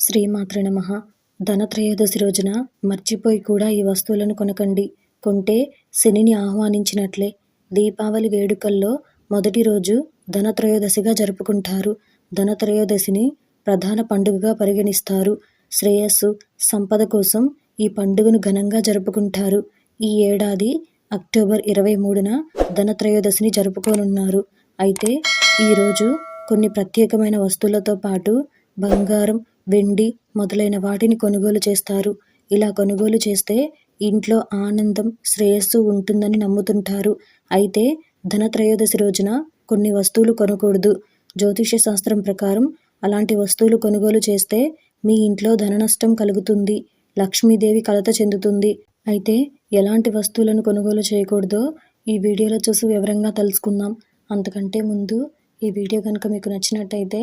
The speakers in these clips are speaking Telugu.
శ్రీమాత్ర నమ. ధనత్రయోదశి రోజున మర్చిపోయి కూడా ఈ వస్తువులను కొనకండి. కొంటే శనిని ఆహ్వానించినట్లే. దీపావళి వేడుకల్లో మొదటి రోజు ధనత్రయోదశిగా జరుపుకుంటారు. ధనత్రయోదశిని ప్రధాన పండుగగా పరిగణిస్తారు. శ్రేయస్సు సంపద కోసం ఈ పండుగను ఘనంగా జరుపుకుంటారు. ఈ ఏడాది అక్టోబర్ ఇరవై మూడున ధనత్రయోదశిని జరుపుకోనున్నారు. అయితే ఈరోజు కొన్ని ప్రత్యేకమైన వస్తువులతో పాటు బంగారం వెండి మొదలైన వాటిని కొనుగోలు చేస్తారు. ఇలా కొనుగోలు చేస్తే ఇంట్లో ఆనందం శ్రేయస్సు ఉంటుందని నమ్ముతుంటారు. అయితే ధనత్రయోదశి రోజున కొన్ని వస్తువులు కొనకూడదు. జ్యోతిష శాస్త్రం ప్రకారం అలాంటి వస్తువులు కొనుగోలు చేస్తే మీ ఇంట్లో ధన నష్టం కలుగుతుంది. లక్ష్మీదేవి కలత చెందుతుంది. అయితే ఎలాంటి వస్తువులను కొనుగోలు చేయకూడదో ఈ వీడియోలో చూసి వివరంగా తెలుసుకుందాం. అంతకంటే ముందు ఈ వీడియో కనుక మీకు నచ్చినట్టయితే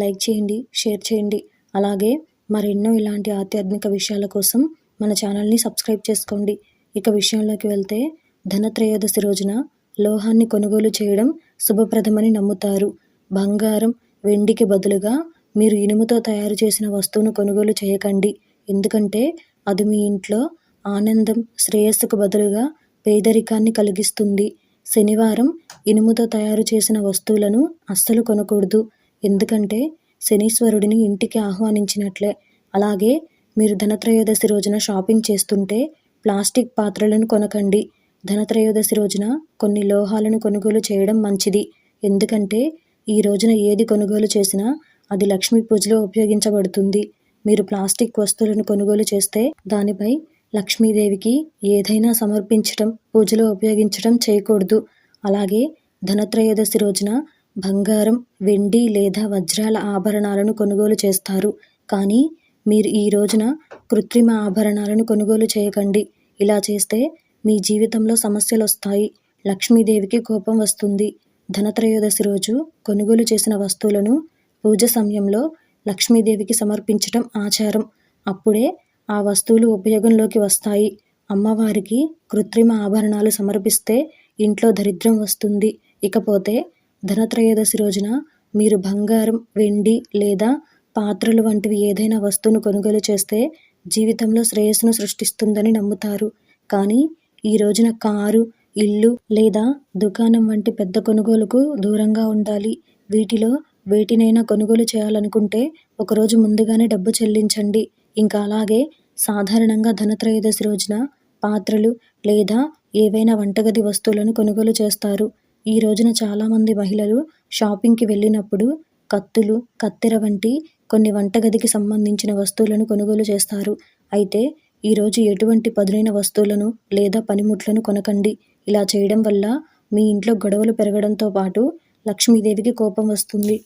లైక్ చేయండి షేర్ చేయండి. అలాగే మరెన్నో ఇలాంటి ఆధ్యాత్మిక విషయాల కోసం మన ఛానల్ని సబ్స్క్రైబ్ చేసుకోండి. ఇక విషయంలోకి వెళ్తే ధనత్రయోదశి రోజున లోహాన్ని కొనుగోలు చేయడం శుభప్రదమని నమ్ముతారు. బంగారం వెండికి బదులుగా మీరు ఇనుముతో తయారు చేసిన వస్తువును కొనుగోలు చేయకండి. ఎందుకంటే అది మీ ఇంట్లో ఆనందం శ్రేయస్సుకు బదులుగా పేదరికాన్ని కలిగిస్తుంది. శనివారం ఇనుముతో తయారు చేసిన వస్తువులను అస్సలు కొనకూడదు. ఎందుకంటే శనీశ్వరుడిని ఇంటికి ఆహ్వానించినట్లే. అలాగే మీరు ధనత్రయోదశి రోజున షాపింగ్ చేస్తుంటే ప్లాస్టిక్ పాత్రలను కొనకండి. ధనత్రయోదశి రోజున కొన్ని లోహాలను కొనుగోలు చేయడం మంచిది. ఎందుకంటే ఈ రోజున ఏది కొనుగోలు చేసినా అది లక్ష్మీ పూజలో ఉపయోగించబడుతుంది. మీరు ప్లాస్టిక్ వస్తువులను కొనుగోలు చేస్తే దానిపై లక్ష్మీదేవికి ఏదైనా సమర్పించటం పూజలో ఉపయోగించడం చేయకూడదు. అలాగే ధనత్రయోదశి రోజున బంగారం వెండి లేదా వజ్రాల ఆభరణాలను కొనుగోలు చేస్తారు. కానీ మీరు ఈ రోజున కృత్రిమ ఆభరణాలను కొనుగోలు చేయకండి. ఇలా చేస్తే మీ జీవితంలో సమస్యలు వస్తాయి లక్ష్మీదేవికి కోపం వస్తుంది. ధనత్రయోదశి రోజు కొనుగోలు చేసిన వస్తువులను పూజ సమయంలో లక్ష్మీదేవికి సమర్పించటం ఆచారం. అప్పుడే ఆ వస్తువులు ఉపయోగంలోకి వస్తాయి. అమ్మవారికి కృత్రిమ ఆభరణాలు సమర్పిస్తే ఇంట్లో దరిద్రం వస్తుంది. ఇకపోతే ధనత్రయోదశి రోజున మీరు బంగారం వెండి లేదా పాత్రలు వంటివి ఏదైనా వస్తువును కొనుగోలు చేస్తే జీవితంలో శ్రేయస్సును సృష్టిస్తుందని నమ్ముతారు. కానీ ఈ రోజున కారు ఇల్లు లేదా దుకాణం వంటి పెద్ద కొనుగోలుకు దూరంగా ఉండాలి. వీటిలో వేటినైనా కొనుగోలు చేయాలనుకుంటే ఒకరోజు ముందుగానే డబ్బు చెల్లించండి. ఇంకా అలాగే సాధారణంగా ధనత్రయోదశి రోజున పాత్రలు లేదా ఏవైనా వంటగది వస్తువులను కొనుగోలు చేస్తారు. ఈ రోజున చాలామంది మహిళలు షాపింగ్కి వెళ్ళినప్పుడు కత్తులు కత్తెర వంటి కొన్ని వంటగదికి సంబంధించిన వస్తువులను కొనుగోలు చేస్తారు. అయితే ఈరోజు ఎటువంటి పదునైన వస్తువులను లేదా పనిముట్లను కొనకండి. ఇలా చేయడం వల్ల మీ ఇంట్లో గొడవలు పెరగడంతో పాటు లక్ష్మీదేవికి కోపం వస్తుంది.